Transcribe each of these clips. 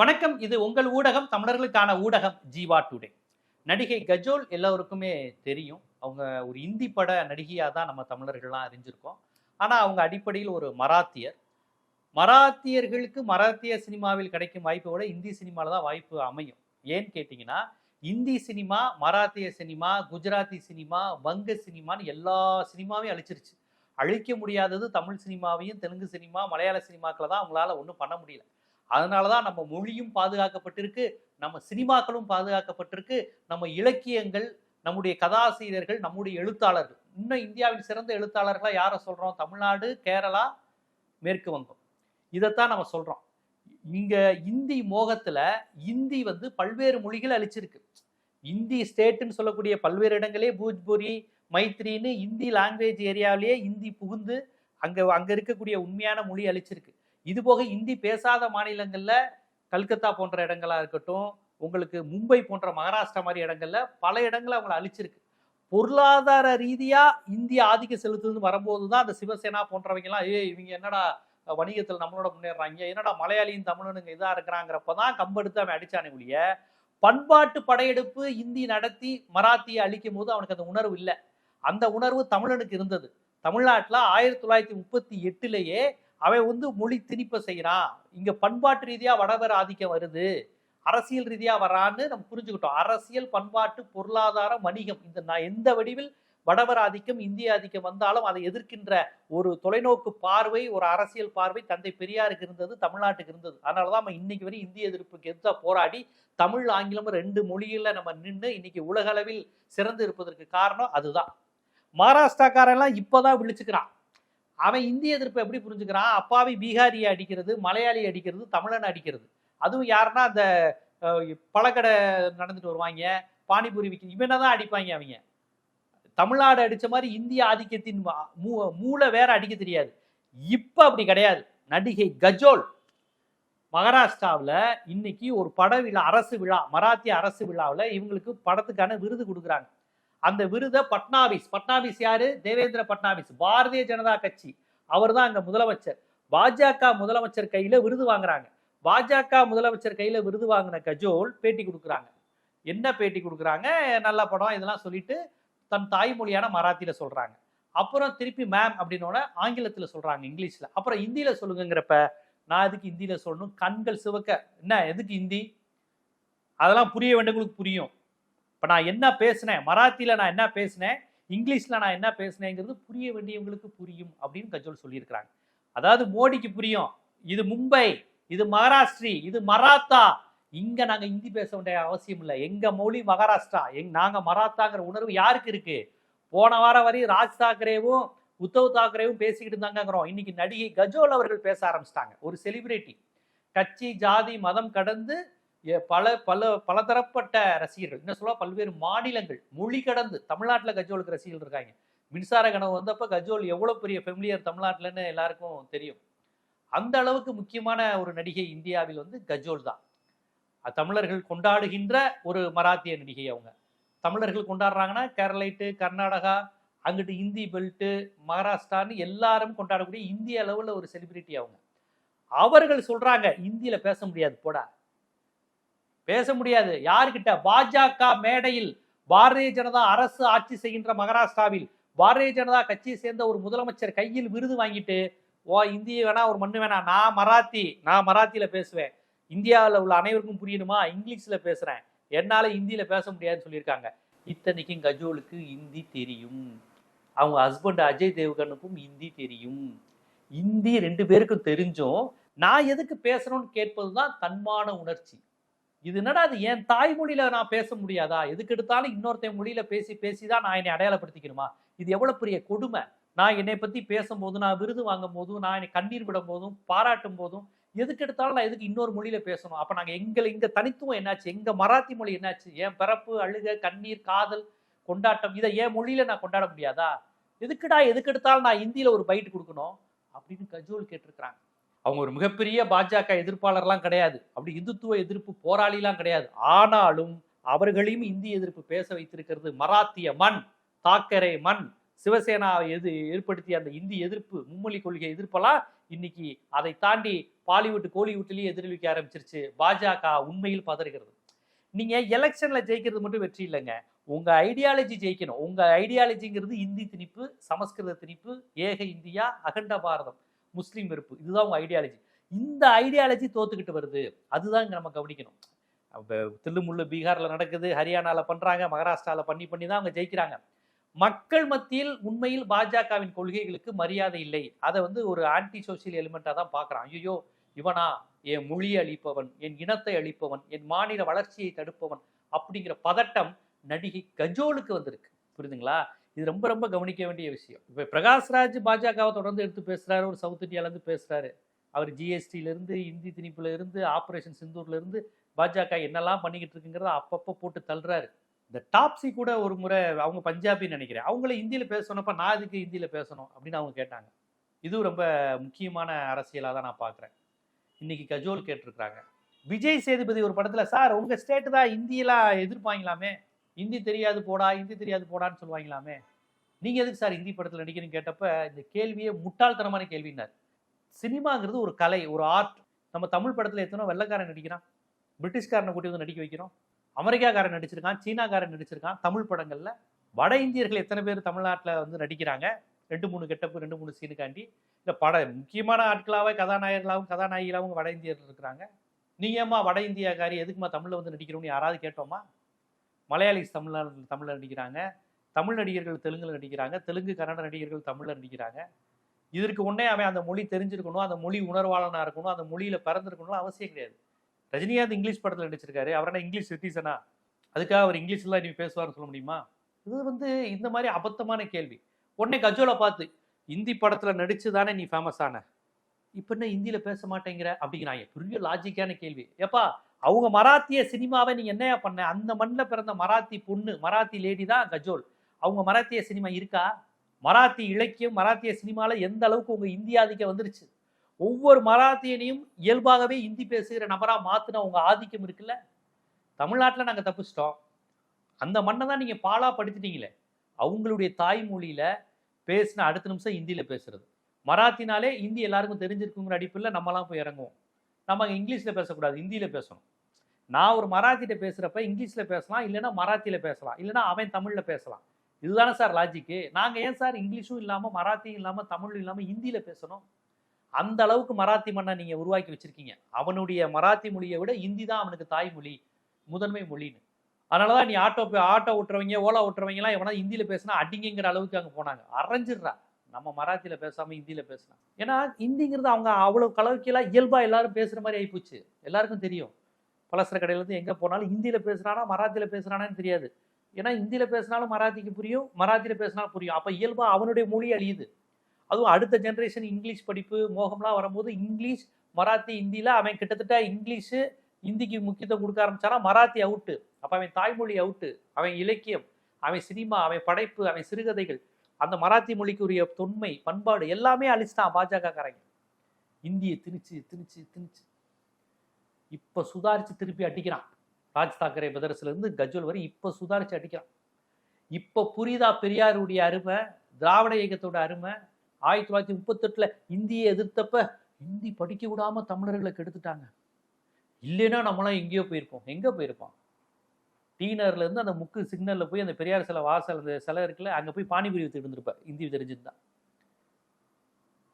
வணக்கம் இது உங்கள் ஊடகம் தமிழர்களுக்கான ஊடகம் ஜீவா டுடே. நடிகை கஜோல் எல்லோருக்குமே தெரியும். அவங்க ஒரு இந்தி பட நடிகையாக தான் நம்ம தமிழர்கள்லாம் அறிஞ்சிருக்கோம். ஆனால் அவங்க அடிப்படையில் ஒரு மராத்தியர். மராத்தியர்களுக்கு மராத்திய சினிமாவில் கிடைக்கும் வாய்ப்பை விட இந்தி சினிமாவில் தான் வாய்ப்பு அமையும். ஏன்னு கேட்டிங்கன்னா இந்தி சினிமா மராத்திய சினிமா குஜராத்தி சினிமா வங்க சினிமான்னு எல்லா சினிமாவையும் அழிச்சிருச்சு. அழிக்க முடியாதது தமிழ் சினிமாவையும் தெலுங்கு சினிமா மலையாள சினிமாக்களை தான் அவங்களால ஒன்றும் பண்ண முடியல. அதனால தான் நம்ம மொழியும் பாதுகாக்கப்பட்டிருக்கு நம்ம சினிமாக்களும் பாதுகாக்கப்பட்டிருக்கு நம்ம இலக்கியங்கள் நம்முடைய கதாசிரியர்கள் நம்முடைய எழுத்தாளர்கள். இன்னும் இந்தியாவில் சிறந்த எழுத்தாளர்களாக யாரை சொல்கிறோம் தமிழ்நாடு கேரளா மேற்கு வங்கம். இதைத்தான் நம்ம சொல்கிறோம் இங்கே இந்தி மோகத்தில் இந்தி வந்து பல்வேறு மொழிகள் அழிச்சிருக்கு. இந்தி ஸ்டேட்டுன்னு சொல்லக்கூடிய பல்வேறு இடங்களே பூஜ்புரி மைத்ரின்னு இந்தி லாங்குவேஜ் ஏரியாவிலேயே இந்தி புகுந்து அங்கே அங்கே இருக்கக்கூடிய உண்மையான மொழி அழிச்சிருக்கு. இது போக இந்தி பேசாத மாநிலங்களில் கல்கத்தா போன்ற இடங்களா இருக்கட்டும் உங்களுக்கு மும்பை போன்ற மகாராஷ்டிரா மாதிரி இடங்கள்ல பல இடங்களை அவங்களை அழிச்சிருக்கு. பொருளாதார ரீதியாக இந்திய ஆதிக்கம் செலுத்துன்னு வரும்போது தான் அந்த சிவசேனா போன்றவங்கலாம் ஏய் இவங்க என்னடா வணிகத்தில் நம்மளோட முன்னேறாங்க என்னடா மலையாளியும் தமிழனுங்க இதாக இருக்கிறாங்கிறப்ப தான் கம்பெடுத்து அவன் அடித்தானே ஒழிய பண்பாட்டு படையெடுப்பு இந்தி நடத்தி மராத்தியை அழிக்கும் போது அவனுக்கு அந்த உணர்வு இல்லை. அந்த உணர்வு தமிழனுக்கு இருந்தது. தமிழ்நாட்டில் ஆயிரத்தி தொள்ளாயிரத்தி முப்பத்தி எட்டுலேயே அவன் வந்து மொழி திணிப்ப செய்கிறான் இங்கே பண்பாட்டு ரீதியாக வடவர் ஆதிக்கம் வருது. அரசியல் ரீதியாக வரான்னு நம்ம புரிஞ்சுக்கிட்டோம். அரசியல் பண்பாட்டு பொருளாதார வணிகம் இந்த நான் எந்த வடிவில் வடவர் ஆதிக்கம் இந்திய ஆதிக்கம் வந்தாலும் அதை எதிர்க்கின்ற ஒரு தொலைநோக்கு பார்வை ஒரு அரசியல் பார்வை தந்தை பெரியாருக்கு இருந்தது தமிழ்நாட்டுக்கு இருந்தது. அதனாலதான் நம்ம இன்னைக்கு வரை இந்திய எதிர்ப்புக்கு எதிராக போராடி தமிழ் ஆங்கிலம் ரெண்டு மொழியில் நம்ம நின்று இன்னைக்கு உலகளவில் சிறந்து இருப்பதற்கு காரணம் அதுதான். மகாராஷ்டிராக்காரெல்லாம் இப்போதான் விழிச்சுக்கிறான். அவன் இந்திய எதிர்ப்பை எப்படி புரிஞ்சுக்கிறான்? அப்பாவி பீகாரியை அடிக்கிறது மலையாளி அடிக்கிறது தமிழனை அடிக்கிறது. அதுவும் யாருன்னா அந்த பழக்கடை நடந்துட்டு வருவாங்க பானிபூரி விற்க இவனை தான் அடிப்பாங்க அவங்க. தமிழ்நாடு அடித்த மாதிரி இந்திய ஆதிக்கத்தின் மூளை வேற அடிக்க தெரியாது. இப்போ அப்படி கிடையாது. நடிகை கஜோல் மகாராஷ்டிராவில் இன்னைக்கு ஒரு பட விழா அரசு விழா மராத்திய அரசு விழாவில் இவங்களுக்கு படத்துக்கான விருது கொடுக்குறாங்க. அந்த விருதை பட்னாவிஸ் பட்னாவிஸ் யாரு? தேவேந்திர பட்னாவிஸ் பாரதிய ஜனதா கட்சி. அவர் தான் அங்க முதலமைச்சர். பாஜக முதலமைச்சர் கையில விருது வாங்குறாங்க. பாஜக முதலமைச்சர் கையில விருது வாங்கின கஜோல் பேட்டி கொடுக்குறாங்க. என்ன பேட்டி கொடுக்குறாங்க? நல்ல படம் இதெல்லாம் சொல்லிட்டு தன் தாய்மொழியான மராத்தியில சொல்றாங்க. அப்புறம் திருப்பி மேம் அப்படின்னோட ஆங்கிலத்துல சொல்றாங்க இங்கிலீஷ்ல. அப்புறம் ஹிந்தியில சொல்லுங்கிறப்ப நான் எதுக்கு ஹிந்தியில சொல்லணும்? கண்கள் சிவக்க. என்ன? எதுக்கு ஹிந்தி? அதெல்லாம் புரிய வேண்டியவங்களுக்கு புரியும். இப்போ நான் என்ன பேசினேன்? மராத்தியில் நான் என்ன பேசினேன்? இங்கிலீஷில் நான் என்ன பேசினேங்கிறது புரிய வேண்டியவங்களுக்கு புரியும் அப்படின்னு கஜோல் சொல்லியிருக்கிறாங்க. அதாவது மோடிக்கு புரியும். இது மும்பை இது மகாராஷ்டிரி இது மராத்தா. இங்கே நாங்கள் இந்தி பேச வேண்டிய அவசியம் இல்லை. எங்கள் மொழி மகாராஷ்டிரா. எங் நாங்கள் மராத்தாங்கிற உணர்வு யாருக்கு இருக்கு? போன வாரம் வரையும் ராஜ் தாக்கரேவும் உத்தவ் தாக்கரேவும் பேசிக்கிட்டு இருந்தாங்கிறோம் இன்னைக்கு நடிகை கஜோல் அவர்கள் பேச ஆரம்பிச்சிட்டாங்க. ஒரு செலிபிரிட்டி கட்சி ஜாதி மதம் கடந்து பல பல பலதரப்பட்ட ரசிகர்கள் என்ன சொல்ல பல்வேறு மாநிலங்கள் மொழி கடந்து தமிழ்நாட்டில் கஜோலுக்கு ரசிகர்கள் இருக்காங்க. மின்சார கனவு வந்தப்ப கஜோல் எவ்வளோ பெரிய ஃபெமிலியர் தமிழ்நாட்டில்னு எல்லாருக்கும் தெரியும். அந்த அளவுக்கு முக்கியமான ஒரு நடிகை இந்தியாவில் வந்து கஜோல் தான். தமிழர்கள் கொண்டாடுகின்ற ஒரு மராத்திய நடிகை அவங்க. தமிழர்கள் கொண்டாடுறாங்கன்னா கேரளைட்டு கர்நாடகா அங்கிட்டு இந்தி பெல்ட்டு மகாராஷ்டிரான்னு எல்லாரும் கொண்டாடக்கூடிய இந்திய அளவில் ஒரு செலிபிரிட்டி அவங்க. அவர்கள் சொல்கிறாங்க இந்தியில் பேச முடியாது போடா. பேச முடியாது. யாருக்கிட்ட பாஜக மேடையில் பாரதிய ஜனதா அரசு ஆட்சி செய்கின்ற மகாராஷ்டிராவில் பாரதிய ஜனதா கட்சியை சேர்ந்த ஒரு முதலமைச்சர் கையில் விருது வாங்கிட்டு ஓ இந்திய வேணா ஒரு மண்ணு வேணா நான் மராத்தி நான் மராத்தியில பேசுவேன். இந்தியாவில் உள்ள அனைவருக்கும் புரியணுமா? இங்கிலீஷ்ல பேசுறேன். என்னால இந்தியில பேச முடியாதுன்னு சொல்லியிருக்காங்க. இத்தனைக்கும் கஜோலுக்கு இந்தி தெரியும். அவங்க ஹஸ்பண்ட் அஜய் தேவ்கனுக்கும் இந்தி தெரியும். இந்தி ரெண்டு பேருக்கும் தெரிஞ்சும் நான் எதுக்கு பேசணும்னு கேட்பது தான் தன்மான உணர்ச்சி. இது என்னடா அது என் தாய்மொழியில நான் பேச முடியாதா? எதுக்கு எடுத்தாலும் இன்னொருத்தன் மொழியில பேசி பேசி தான் நான் என்னை அடையாளப்படுத்திக்கணுமா? இது எவ்வளவு பெரிய கொடுமை. நான் என்னை பத்தி பேசும்போது நான் விருது வாங்கும் போதும் நான் என்னை கண்ணீர் விடும் போதும் பாராட்டும் போதும் எதுக்கு எடுத்தாலும் நான் எதுக்கு இன்னொரு மொழியில பேசணும்? அப்ப நாங்க எங்களை இங்க தனித்துவம் என்னாச்சு? எங்க மராத்தி மொழி என்னாச்சு? என் பிறப்பு அழுக கண்ணீர் காதல் கொண்டாட்டம் இதை என் மொழியில நான் கொண்டாட முடியாதா? எதுக்குடா எதுக்கு எடுத்தாலும் நான் இந்தியில ஒரு பைட் கொடுக்கணும்? அப்படின்னு கஜோல் கேட்டிருக்கிறாங்க. அவங்க ஒரு மிகப்பெரிய பாஜக எதிர்ப்பாளர்லாம் கிடையாது. அப்படி இந்துத்துவ எதிர்ப்பு போராளிலாம் கிடையாது. ஆனாலும் அவர்களையும் இந்திய எதிர்ப்பு பேச வைத்திருக்கிறது மராத்திய மண் தாக்கரே மண். சிவசேனா எது ஏற்படுத்திய அந்த இந்தி எதிர்ப்பு மும்மொழி கொள்கை எதிர்ப்பெல்லாம் இன்னைக்கு அதை தாண்டி பாலிவுட் கோலிவுட்லயும் எதிரொலிக்க ஆரம்பிச்சிருச்சு. பாஜக உண்மையில் பதறுகிறது. நீங்க எலெக்ஷன்ல ஜெயிக்கிறது மட்டும் வெற்றி இல்லைங்க. உங்க ஐடியாலஜி ஜெயிக்கணும். உங்க ஐடியாலஜிங்கிறது இந்தி திணிப்பு சமஸ்கிருத திணிப்பு ஏக இந்தியா அகண்ட பாரதம். முஸ்லீம் வெறுப்பு. இதுதான் உங்கள் ஐடியாலஜி இந்த ஐடியாலஜி தோத்துக்கிட்டு வருது. அதுதான் இங்கே நம்ம கவனிக்கணும். அப்ப தில்லுமுள்ளு பீகாரில் நடக்குது ஹரியானாவில் பண்ணுறாங்க மகாராஷ்டிராவில் பண்ணி பண்ணி தான் அவங்க ஜெயிக்கிறாங்க. மக்கள் மத்தியில் உண்மையில் பாஜகவின் கொள்கைகளுக்கு மரியாதை இல்லை. அதை வந்து ஒரு ஆன்டி சோசியல் எலிமெண்ட்டாக தான் பார்க்குறான். ஐயோ இவனா? என் மொழியை அழிப்பவன் என் இனத்தை அழிப்பவன் என் மாநில வளர்ச்சியை தடுப்பவன் அப்படிங்கிற பதட்டம் நடிகை கஜோலுக்கு வந்திருக்கு. புரியுதுங்களா? இது ரொம்ப ரொம்ப கவனிக்க வேண்டிய விஷயம். இப்போ பிரகாஷ்ராஜ் பாஜகவை தொடர்ந்து எடுத்து பேசுகிறாரு ஒரு சவுத் இந்தியாவிலேருந்து பேசுகிறாரு அவர் ஜிஎஸ்டியிலேருந்து இந்தி திணிப்புலேருந்து ஆப்ரேஷன் சிந்தூர்ல இருந்து பாஜக என்னெல்லாம் பண்ணிக்கிட்டு இருக்குங்கிறத அப்பப்போ போட்டு தள்ளுறாரு. இந்த டாப்ஸி கூட ஒரு முறை அவங்க பஞ்சாபின்னு நினைக்கிறேன். அவங்கள இந்தியில் பேசணும்ப்ப நான் இதுக்கு இந்தியில் பேசணும் அப்படின்னு அவங்க கேட்டாங்க. இதுவும் ரொம்ப முக்கியமான அரசியலாக தான் நான் பார்க்குறேன் இன்னைக்கு கஜோல் கேட்டிருக்கிறாங்க. விஜய் சேதுபதி ஒரு படத்தில் சார் உங்கள் ஸ்டேட்டு தான் இந்தியெல்லாம் எதிர்ப்பாங்களாமே. ஹிந்தி தெரியாது போடா ஹிந்தி தெரியாது போடான்னு சொல்லுவாங்களாமே? நீங்கள் எதுக்கு சார் ஹிந்தி படத்தில் நடிக்கிறீங்கன்னு கேட்டப்ப இந்த கேள்வியே முட்டாள்தனமான கேள்வினார் சினிமாங்கிறது ஒரு கலை ஒரு ஆர்ட். நம்ம தமிழ் படத்தில் எத்தனை வெள்ளைக்காரன் நடிக்கிறான். பிரிட்டிஷ்காரனை கூட்டி வந்து நடிக்க வைக்கிறோம். அமெரிக்காக்காரன் நடிச்சிருக்கான் சீனாக்காரன் நடிச்சிருக்கான். தமிழ் படங்களில் வட இந்தியர்கள் எத்தனை பேர் தமிழ்நாட்டில் வந்து நடிக்கிறாங்க? ரெண்டு மூணு கெட்டப்பு ரெண்டு மூணு சீனுக்காண்டி. இந்த பட முக்கியமான ஆட்களாகவே கதாநாயகர்களாகவும் கதாநாயகிகளாகவும் வட இந்தியர்கள் இருக்கிறாங்க. நீ ஏம்மா வட இந்தியாக்காரி? எதுக்குமா தமிழில் வந்து நடிக்கிறோம்னு யாராவது கேட்டோமா? மலையாளிஸ் தமிழ்ல தமிழில் நடிக்கிறாங்க. தமிழ் நடிகர்கள் தெலுங்கில் நடிக்கிறாங்க. தெலுங்கு கன்னட நடிகர்கள் தமிழில் நடிக்கிறாங்க. இதற்கு முன்னே அவன் அந்த மொழி தெரிஞ்சிருக்கணும் அந்த மொழி உணர்வாளனாக இருக்கணும் அந்த மொழியில் பிறந்திருக்கணும் அவசியம் கிடையாது. ரஜினிகாந்த் இங்கிலீஷ் படத்தில் நடிச்சிருக்காரு? அவர் என்ன இங்கிலீஷ் சிட்டிசனா அதுக்காக அவர் இங்கிலீஷ்லாம் நீ பேசுவார்னு சொல்ல முடியுமா? இது வந்து இந்த மாதிரி அபத்தமான கேள்வி. உடனே கஜோலை பார்த்து இந்தி படத்தில் நடிச்சு தானே நீ ஃபேமஸ் ஆன? இப்போ என்ன ஹிந்தியில் பேச மாட்டேங்கிற? அப்படிங்கிறாங்க. பெரிய லாஜிக்கான கேள்வி. ஏப்பா அவங்க மராத்திய சினிமாவை நீ என்ன பண்ண? அந்த மண்ணில் பிறந்த மராத்தி பொண்ணு மராத்தி லேடி தான் கஜோல். அவங்க மராத்திய சினிமா இருக்கா? மராத்தி இலக்கியம் மராத்திய சினிமாவில் எந்த அளவுக்கு உங்கள் இந்தியாதிக்க வந்துருச்சு? ஒவ்வொரு மராத்தியனையும் இயல்பாகவே இந்தி பேசுகிற நபராக மாத்தின உங்க ஆதிக்கம் இருக்குல்ல? தமிழ்நாட்டில் நாங்கள் தப்பிச்சிட்டோம். அந்த மண்ணை தான் நீங்கள் பாலா படுத்திட்டீங்களே. அவங்களுடைய தாய்மொழியில பேசின அடுத்த நிமிஷம் ஹிந்தியில் பேசுறது. மராத்தினாலே ஹிந்தி எல்லாருக்கும் தெரிஞ்சிருக்குங்கிற அடிப்பில் நம்மலாம் போய் இறங்குவோம். நம்ம அங்கே இங்கிலீஷில் பேசக்கூடாது ஹிந்தியில் பேசணும். நான் ஒரு மராத்திட்ட பேசுகிறப்ப இங்கிலீஷில் பேசலாம் இல்லைன்னா மராத்தியில் பேசலாம் இல்லைன்னா அவன் தமிழில் பேசலாம். இதுதானே சார் லாஜிக்கு நாங்கள் ஏன் சார் இங்கிலீஷும் இல்லாமல் மராத்தியும் இல்லாமல் தமிழும் இல்லாமல் ஹிந்தியில் பேசணும்? அந்த அளவுக்கு மராத்தி மண்ணை நீங்கள் உருவாக்கி வச்சிருக்கீங்க. அவனுடைய மராத்தி மொழியை விட ஹிந்தி தான் அவனுக்கு தாய்மொழி முதன்மை மொழின்னு. அதனாலதான் நீ ஆட்டோ ஆட்டோ ஓட்டுறவங்க ஓலா ஓட்டுறவங்கலாம் எவனா ஹிந்தியில் பேசினா அடிங்கிற அளவுக்கு அங்கே போனாங்க. அரைஞ்சிடுறா. நம்ம மராத்தியில பேசாம ஹிந்தியில் பேசலாம். ஏன்னா ஹிந்திங்கிறது அவங்க அவ்வளோ கலவைக்கெல்லாம் இயல்பாக எல்லாரும் பேசுகிற மாதிரி ஆகிப்போச்சு எல்லாருக்கும் தெரியும். பலசர கடையிலேருந்து இருந்து போனாலும் ஹிந்தியில் பேசுகிறானா மராத்தியில பேசுகிறானான்னு தெரியாது. ஏன்னா ஹிந்தியில் பேசினாலும் மராத்திக்கு புரியும் மராத்தியில் பேசினாலும் புரியும். அப்போ இயல்பாக அவனுடைய மொழி அழியுது. அதுவும் அடுத்த ஜென்ரேஷன் இங்கிலீஷ் படிப்பு மோகம்லாம் வரும்போது இங்கிலீஷ் மராத்தி ஹிந்தியில் அவன் கிட்டத்தட்ட இங்கிலீஷு ஹிந்திக்கு முக்கியத்துவம் கொடுக்க ஆரம்பிச்சானா மராத்தி அவுட்டு. அப்போ அவன் தாய்மொழி அவுட்டு. அவன் இலக்கியம் அவன் சினிமா அவன் படைப்பு அவன் சிறுகதைகள். அந்த மராத்தி மொழிக்குரிய தொன்மை பண்பாடு எல்லாமே அழிச்சிட்டான் பாஜக காரங்க. இந்தியை திணிச்சு திணிச்சு திணிச்சு. இப்போ சுதாரித்து திருப்பி அடிக்கிறான். ராஜ் தாக்கரே பிரதர்ஸ்லேருந்து கஜ்வல் வரை இப்போ சுதாரித்து அடிக்கிறான். இப்போ புரிதா பெரியாருடைய அருமை திராவிட இயக்கத்தோட அருமை? ஆயிரத்தி தொள்ளாயிரத்தி முப்பத்தெட்டில் இந்தியை எதிர்த்தப்ப ஹிந்தி படிக்க விடாமல் தமிழர்களை கெடுத்துட்டாங்க. இல்லைன்னா நம்மளாம் எங்கேயோ போயிருப்போம். எங்கே போயிருப்போம்? டீனர்ல இருந்து அந்த முக்கு சிக்னல்ல போய் அந்த பெரியார் சிலை வாசல் அந்த சிலை இருக்குல்ல அங்க போய் பானிபுரி வித்துட்டு இருந்திருப்பார். ஹிந்தி தெரிஞ்சிருந்தான்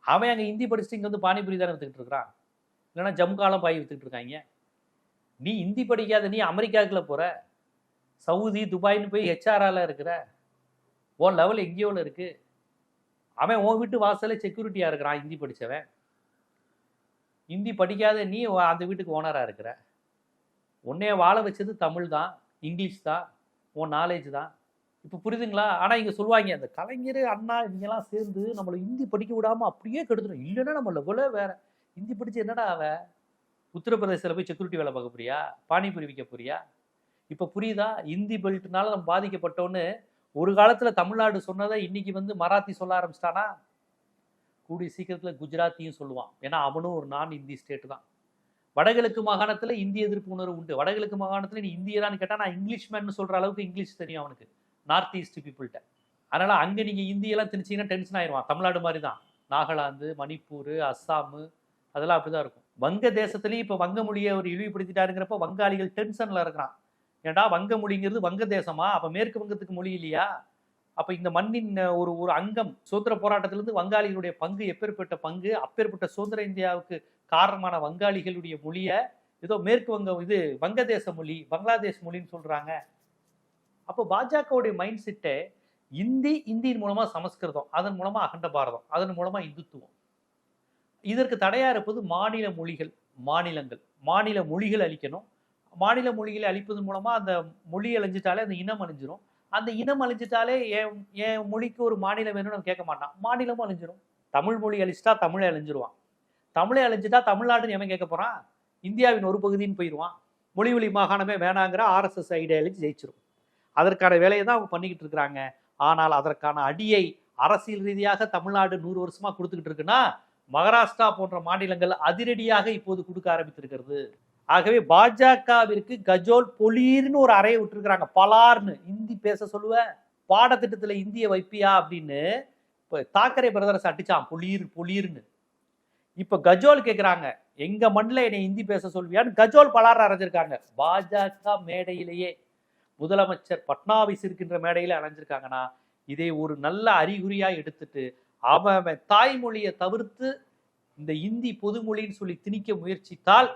அவன் அங்க ஹிந்தி படிச்சுட்டு இங்க வந்து பானிபுரி தானே வித்துக்கிட்டு இருக்கிறான். இல்லைன்னா ஜம்காலம் பாய் வித்துக்கிட்டு இருக்காங்க. நீ ஹிந்தி படிக்காத நீ அமெரிக்காவுக்குள்ள போற. சவுதி துபாய்னு போய் ஹெச்ஆர்ஆல இருக்கிற. உன் லெவல் எங்கேயோல இருக்கு. அவன் உன் வீட்டு வாசலில் செக்யூரிட்டியா இருக்கிறான் ஹிந்தி படிச்சவன். ஹிந்தி படிக்காத நீ அந்த வீட்டுக்கு ஓனரா இருக்கிற. உன்னைய வாழ வச்சது தமிழ் தான் இங்கிலீஷ் தான் உன் நாலேஜ் தான். இப்போ புரியுதுங்களா? ஆனால் இங்கே சொல்லுவாங்க அந்த கலைஞர் அண்ணா இவங்கெல்லாம் சேர்ந்து நம்மளை ஹிந்தி படிக்க விடாமல் அப்படியே கெடுத்துடும் இல்லைன்னா நம்ம லெவலே வேற. ஹிந்தி படித்து என்னடா அவ? உத்தரப்பிரதேசத்தில் போய் செக்யூரிட்டி வேலை பார்க்க போறியா? பானிபூரி விற்க போறியா? இப்போ புரியுதா? ஹிந்தி பெல்ட்னால நம்ம பாதிக்கப்பட்டோன்னு ஒரு காலத்தில் தமிழ்நாடு சொன்னதை இன்னைக்கு வந்து மராத்தி சொல்ல ஆரம்பிச்சிட்டானா? கூடிய சீக்கிரத்தில் குஜராத்தியும் சொல்லுவான். ஏன்னா அவனும் ஒரு நான் இந்தி ஸ்டேட் தான். வடகிழக்கு மாகாணத்துல இந்திய எதிர்ப்பு உணர்வு உண்டு. வடகிழக்கு மாகாணத்துல நீ இந்தியரான்னு கேட்டா நான் இங்கிலீஷ் மேன் சொல்ற அளவுக்கு இங்கிலீஷ் தெரியும் அவனுக்கு. நார்த் ஈஸ்ட் பீப்புள்கிட்ட அதனால அங்கே நீங்க இந்தியெல்லாம் திணிச்சீங்கன்னா டென்ஷன் ஆயிடுவான் தமிழ்நாடு மாதிரி தான் நாகாலாந்து மணிப்பூர் அஸ்ஸாமு அதெல்லாம் அப்படிதான் இருக்கும். வங்க தேசத்துலேயும் இப்ப வங்க மொழியை ஒரு இழிவுபடுத்திட்டாருங்கிறப்ப வங்காளிகள் டென்ஷன்ல இருக்கிறான். ஏன்டா வங்க மொழிங்கிறது வங்க தேசமா அப்ப மேற்கு வங்கத்துக்கு மொழி இல்லையா? அப்ப இந்த மண்ணின் ஒரு ஒரு அங்கம் சுதந்திர போராட்டத்திலிருந்து வங்காளிகளுடைய பங்கு எப்பேற்பட்ட பங்கு அப்பேற்பட்ட சுதந்திர இந்தியாவுக்கு காரணமான வங்காளிகளுடைய மொழியை ஏதோ மேற்கு வங்க இது வங்கதேச மொழி பங்களாதேஷ் மொழின்னு சொல்றாங்க. அப்போ பாஜகவுடைய மைண்ட் செட்டே இந்தி இந்தியின் மூலமா சமஸ்கிருதம் அதன் மூலமா அகண்ட பாரதம் அதன் மூலமா இந்துத்துவம். இதற்கு தடையா இருப்பது மாநில மொழிகள் மாநிலங்கள் மாநில மொழிகள் அழிக்கணும். மாநில மொழிகளை அழிப்பதன் மூலமா அந்த மொழி அழிஞ்சிட்டாலே அந்த இனம் அழிஞ்சிரும். அந்த இனம் அழிஞ்சிட்டாலே என் என் மொழிக்கு ஒரு மாநிலம் வேணும்னு கேட்க மாட்டான். மாநிலமும் அழிஞ்சிரும். தமிழ் மொழி அழிச்சிட்டா தமிழை அழிஞ்சிருவான். தமிழை அழிஞ்சிட்டா தமிழ்நாடுன்னு எவன் கேட்க போகிறான் இந்தியாவின் ஒரு பகுதின்னு போயிடுவான். மொழி வழி மாகாணமே வேணாங்கிற ஆர்எஸ்எஸ் ஐடியாலஜி ஜெயிச்சிரும். அதற்கான வேலையை தான் அவங்க பண்ணிக்கிட்டு இருக்கிறாங்க. ஆனால் அதற்கான அடியை அரசியல் ரீதியாக தமிழ்நாடு நூறு வருஷமாக கொடுத்துக்கிட்டு இருக்குன்னா மகாராஷ்டிரா போன்ற மாநிலங்கள் அதிரடியாக இப்போது கொடுக்க ஆரம்பித்திருக்கிறது. ஆகவே பாஜகவிற்கு கஜோல் பொலீர்னு ஒரு அறையை விட்டுருக்குறாங்க. பலார்னு. இந்தி பேச சொல்லுவ பாடத்திட்டத்தில் இந்திய வைப்பியா அப்படின்னு இப்போ தாக்கரே பிரதர்ஸ் அடிச்சான் பொலீர் பொலீர்னு. இப்போ கஜோல் கேட்குறாங்க எங்க மண்ணில் என்னை இந்தி பேச சொல்வியான்னு? கஜோல் பலார் அரைஞ்சிருக்காங்க. பாஜக மேடையிலேயே முதலமைச்சர் பட்னாவிஸ் இருக்கின்ற மேடையில் அணைஞ்சிருக்காங்கன்னா இதை ஒரு நல்ல அறிகுறியா எடுத்துட்டு அவன் அவன் தாய்மொழியை தவிர்த்து இந்த இந்தி பொதுமொழின்னு சொல்லி திணிக்க முயற்சித்தால்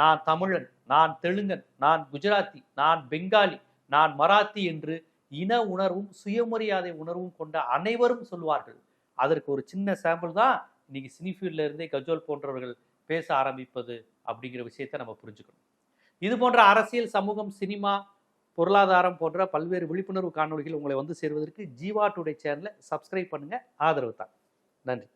நான் தமிழன் நான் தெலுங்கன் நான் குஜராத்தி நான் பெங்காலி நான் மராத்தி என்று இன உணர்வும் சுயமரியாதை உணர்வும் கொண்ட அனைவரும் சொல்வார்கள் அதற்கு ஒரு சின்ன சாம்பிள் தான் இன்னைக்கு சினிஃபீல்ட்ல இருந்தே கஜோல் போன்றவர்கள் பேச ஆரம்பிப்பது அப்படிங்கிற விஷயத்தை நம்ம புரிஞ்சுக்கணும். இது போன்ற அரசியல் சமூகம் சினிமா பொருளாதாரம் போன்ற பல்வேறு விழிப்புணர்வு காணொளிகள் உங்களை வந்து சேருவதற்கு ஜீவா டுடே சேனலை சப்ஸ்கிரைப் பண்ணுங்க. ஆதரவு தான். நன்றி.